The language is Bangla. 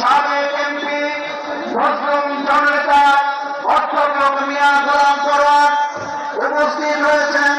সাবেক এমপি ভদ্রম জননেতা অধ্যক্ষ মিয়া গোলাম পরোয়ার উপস্থিত হয়েছেন